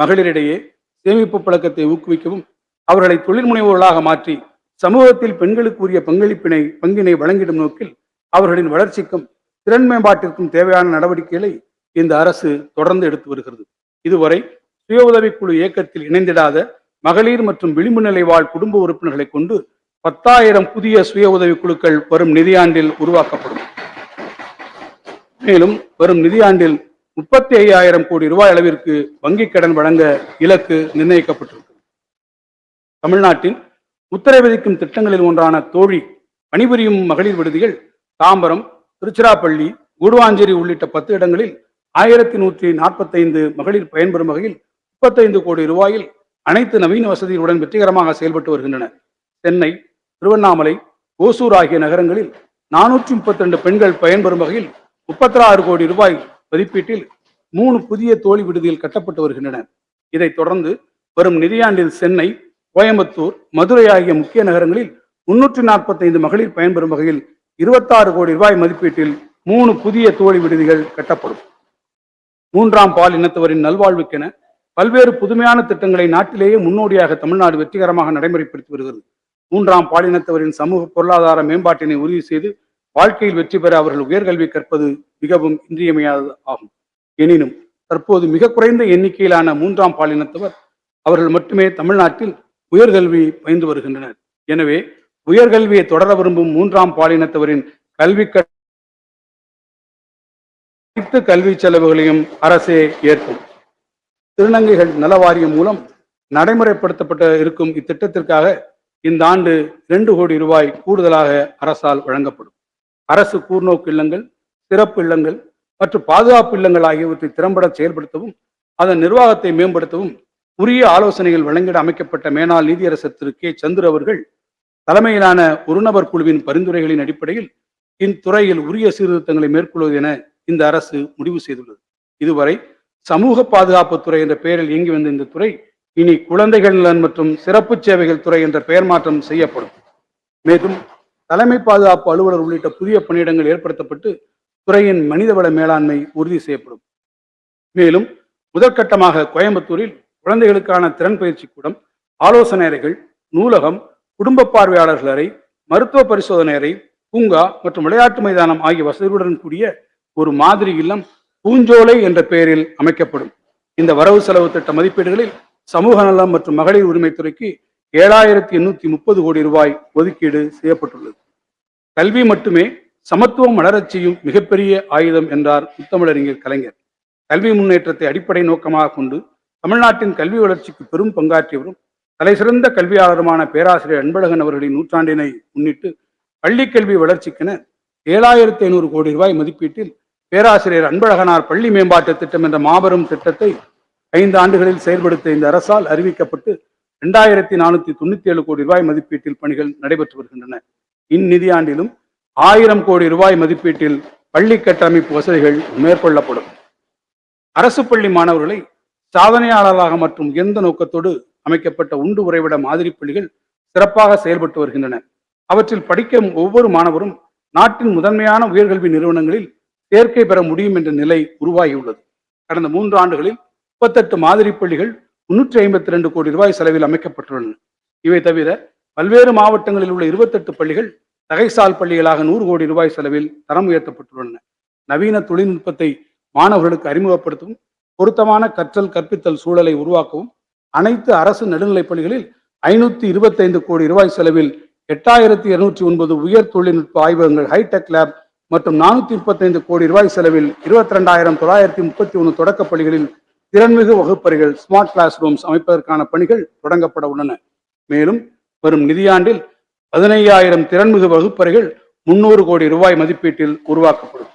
மகளிரிடையே சேமிப்பு பழக்கத்தை ஊக்குவிக்கவும் அவர்களை தொழில் முனைவோர்களாக மாற்றி சமூகத்தில் பெண்களுக்கு உரிய பங்களிப்பினை பங்கினை வழங்கிடும் நோக்கில் அவர்களின் வளர்ச்சிக்கும் திறன் மேம்பாட்டிற்கும் தேவையான நடவடிக்கைகளை இந்த அரசு தொடர்ந்து எடுத்து வருகிறது. இதுவரை சுய உதவிக்குழு இயக்கத்தில் இணைந்திடாத மகளிர் மற்றும் விளிம்பு நிலை வாழ் குடும்ப உறுப்பினர்களை கொண்டு பத்தாயிரம் புதிய சுய உதவிக்குழுக்கள் வரும் நிதியாண்டில் உருவாக்கப்படும். மேலும் வரும் நிதியாண்டில் முப்பத்தி ஐயாயிரம் கோடி ரூபாய் அளவிற்கு வங்கிக் கடன் வழங்க இலக்கு நிர்ணயிக்கப்பட்டிருக்கு. தமிழ்நாட்டின் உத்தரவிதிக்கும் திட்டங்களில் ஒன்றான தோழி பணிபுரியும் மகளிர் விடுதிகள் தாம்பரம் திருச்சிராப்பள்ளி கூடுவாஞ்சேரி உள்ளிட்ட பத்து இடங்களில் ஆயிரத்தி நூற்றி நாற்பத்தைந்து மகளிர் பயன்பெறும் வகையில் முப்பத்தைந்து கோடி ரூபாயில் அனைத்து நவீன வசதிகளுடன் வெற்றிகரமாக செயல்பட்டு வருகின்றன. சென்னை திருவண்ணாமலை ஓசூர் ஆகிய நகரங்களில் நானூற்றி முப்பத்தி ரெண்டு பெண்கள் பயன்பெறும் வகையில் முப்பத்தி ஆறு கோடி ரூபாய் மதிப்பீட்டில் மூணு புதிய தோழி விடுதிகள் கட்டப்பட்டு வருகின்றன. இதைத் தொடர்ந்து வரும் நிதியாண்டில் சென்னை கோயம்புத்தூர் மதுரை ஆகிய முக்கிய நகரங்களில் முன்னூற்றி நாற்பத்தைந்து மகளிர் பயன்பெறும் வகையில் இருபத்தாறு கோடி ரூபாய் மதிப்பீட்டில் மூணு புதிய தோழி விடுதிகள் கட்டப்படும். மூன்றாம் பால் இனத்தவரின் நல்வாழ்வுக்கென பல்வேறு புதுமையான திட்டங்களை நாட்டிலேயே முன்னோடியாக தமிழ்நாடு வெற்றிகரமாக நடைமுறைப்படுத்தி வருகிறது. மூன்றாம் பாலினத்தவரின் சமூக பொருளாதார மேம்பாட்டினை உறுதி செய்து வாழ்க்கையில் வெற்றி பெற அவர்கள் உயர்கல்வி கற்பது மிகவும் இன்றியமையாதது ஆகும். எனினும் தற்போது மிக குறைந்த எண்ணிக்கையிலான மூன்றாம் பாலினத்தவர் அவர்கள் மட்டுமே தமிழ்நாட்டில் உயர்கல்வி பயின்று வருகின்றனர். எனவே உயர்கல்வியை தொடர விரும்பும் மூன்றாம் பாலினத்தவரின் கல்வி அனைத்து கல்வி செலவுகளையும் அரசே ஏற்கும். திருநங்கைகள் நல வாரியம் மூலம் நடைமுறைப்படுத்தப்பட்ட இருக்கும் இத்திட்டத்திற்காக இந்த ஆண்டு இரண்டு கோடி ரூபாய் கூடுதலாக அரசால் வழங்கப்படும். அரசு கூர்நோக்கு இல்லங்கள் சிறப்பு இல்லங்கள் மற்றும் பாதுகாப்பு இல்லங்கள் ஆகியவற்றை திறம்பட செயல்படுத்தவும் அதன் நிர்வாகத்தை மேம்படுத்தவும் உரிய ஆலோசனைகள் வழங்கிட அமைக்கப்பட்ட மேனாள் நீதியரசர் திரு கே. சந்திர அவர்கள் தலைமையிலான ஒருநபர் குழுவின் பரிந்துரைகளின் அடிப்படையில் இத்துறையில் உரிய சீர்திருத்தங்களை மேற்கொள்வது என இந்த அரசு முடிவு செய்துள்ளது. இதுவரை சமூக பாதுகாப்பு துறை என்ற பெயரில் இயங்கி வந்த இந்த துறை இனி குழந்தைகள் நலன் மற்றும் சிறப்பு சேவைகள் துறை என்ற பெயர் மாற்றம் செய்யப்படும். மேலும் தலைமை பாதுகாப்பு அலுவலர் உள்ளிட்ட புதிய பணியிடங்கள் ஏற்படுத்தப்பட்டு துறையின் மனிதவள மேலாண்மை உறுதி செய்யப்படும். மேலும் முதற்கட்டமாக கோயம்புத்தூரில் குழந்தைகளுக்கான திறன் பயிற்சி கூடம் ஆலோசனை அறைகள் நூலகம் குடும்ப பார்வையாளர்கள் அறை மருத்துவ பரிசோதனை அறை பூங்கா மற்றும் விளையாட்டு மைதானம் ஆகிய வசதிகளுடன் கூடிய ஒரு மாதிரி இல்லம் பூஞ்சோலை என்ற பெயரில் அமைக்கப்படும். இந்த வரவு செலவு திட்ட மதிப்பீடுகளில் சமூக நலம் மற்றும் மகளிர் உரிமைத்துறைக்கு ஏழாயிரத்தி எண்ணூத்தி முப்பது கோடி ரூபாய் ஒதுக்கீடு செய்யப்பட்டுள்ளது. கல்வி மட்டுமே சமத்துவம் வளரச் செய்யும் மிகப்பெரிய ஆயுதம் என்றார் முத்தமிழறிஞர் கலைஞர். கல்வி முன்னேற்றத்தை அடிப்படை நோக்கமாக கொண்டு தமிழ்நாட்டின் கல்வி வளர்ச்சிக்கு பெரும் பங்காற்றியவரும் தலைசிறந்த கல்வியாளருமான பேராசிரியர் அன்பழகன் அவர்களின் நூற்றாண்டினை முன்னிட்டு பள்ளிக் கல்வி வளர்ச்சிக்கென ஏழாயிரத்தி ஐநூறு கோடி ரூபாய் மதிப்பீட்டில் பேராசிரியர் அன்பழகனார் பள்ளி மேம்பாட்டு திட்டம் என்ற மாபெரும் திட்டத்தை ஐந்து ஆண்டுகளில் செயல்படுத்த இந்த அரசால் அறிவிக்கப்பட்டு இரண்டாயிரத்தி நானூத்தி தொண்ணூத்தி ஏழு கோடி ரூபாய் மதிப்பீட்டில் பணிகள் நடைபெற்று வருகின்றன. இந்நிதியாண்டிலும் ஆயிரம் கோடி ரூபாய் மதிப்பீட்டில் பள்ளி கட்டமைப்பு வசதிகள் மேற்கொள்ளப்படும். அரசு பள்ளி மாணவர்களை சாதனையாளராக மற்றும் எந்த நோக்கத்தோடு அமைக்கப்பட்ட உண்டு உறைவிட மாதிரி பள்ளிகள் சிறப்பாக செயல்பட்டு வருகின்றன. அவற்றில் படிக்கும் ஒவ்வொரு மாணவரும் நாட்டின் முதன்மையான உயர்கல்வி நிறுவனங்களில் சேர்க்கை பெற முடியும் என்ற நிலை உருவாகியுள்ளது. கடந்த மூன்று ஆண்டுகளில் முப்பத்தெட்டு மாதிரி பள்ளிகள் முன்னூற்றி ஐம்பத்தி ரெண்டு கோடி ரூபாய் செலவில் அமைக்கப்பட்டுள்ளன. இவை தவிர பல்வேறு மாவட்டங்களில் உள்ள இருபத்தெட்டு பள்ளிகள் தகைசால் பள்ளிகளாக நூறு கோடி ரூபாய் செலவில் தரம் உயர்த்தப்பட்டுள்ளன. நவீன தொழில்நுட்பத்தை மாணவர்களுக்கு அறிமுகப்படுத்தவும் பொருத்தமான கற்றல் கற்பித்தல் சூழலை உருவாக்கவும் அனைத்து அரசு நடுநிலைப் பள்ளிகளில் ஐநூத்தி இருபத்தைந்து கோடி ரூபாய் செலவில் எட்டாயிரத்தி இருநூற்றி ஒன்பது உயர் தொழில்நுட்ப ஆய்வகங்கள் ஹைடெக் லேப் மற்றும் நானூத்தி முப்பத்தைந்து கோடி ரூபாய் செலவில் இருபத்தி ரெண்டாயிரம் தொள்ளாயிரத்தி முப்பத்தி ஒன்று தொடக்கப் பள்ளிகளில் திறன்மிகு வகுப்பறைகள் ஸ்மார்ட் கிளாஸ் ரூம்ஸ் அமைப்பதற்கான பணிகள் தொடங்கப்பட உள்ளன. மேலும் வரும் நிதியாண்டில் பதினையாயிரம் திறன்மிகு வகுப்பறைகள் முன்னூறு கோடி ரூபாய் மதிப்பீட்டில் உருவாக்கப்படும்.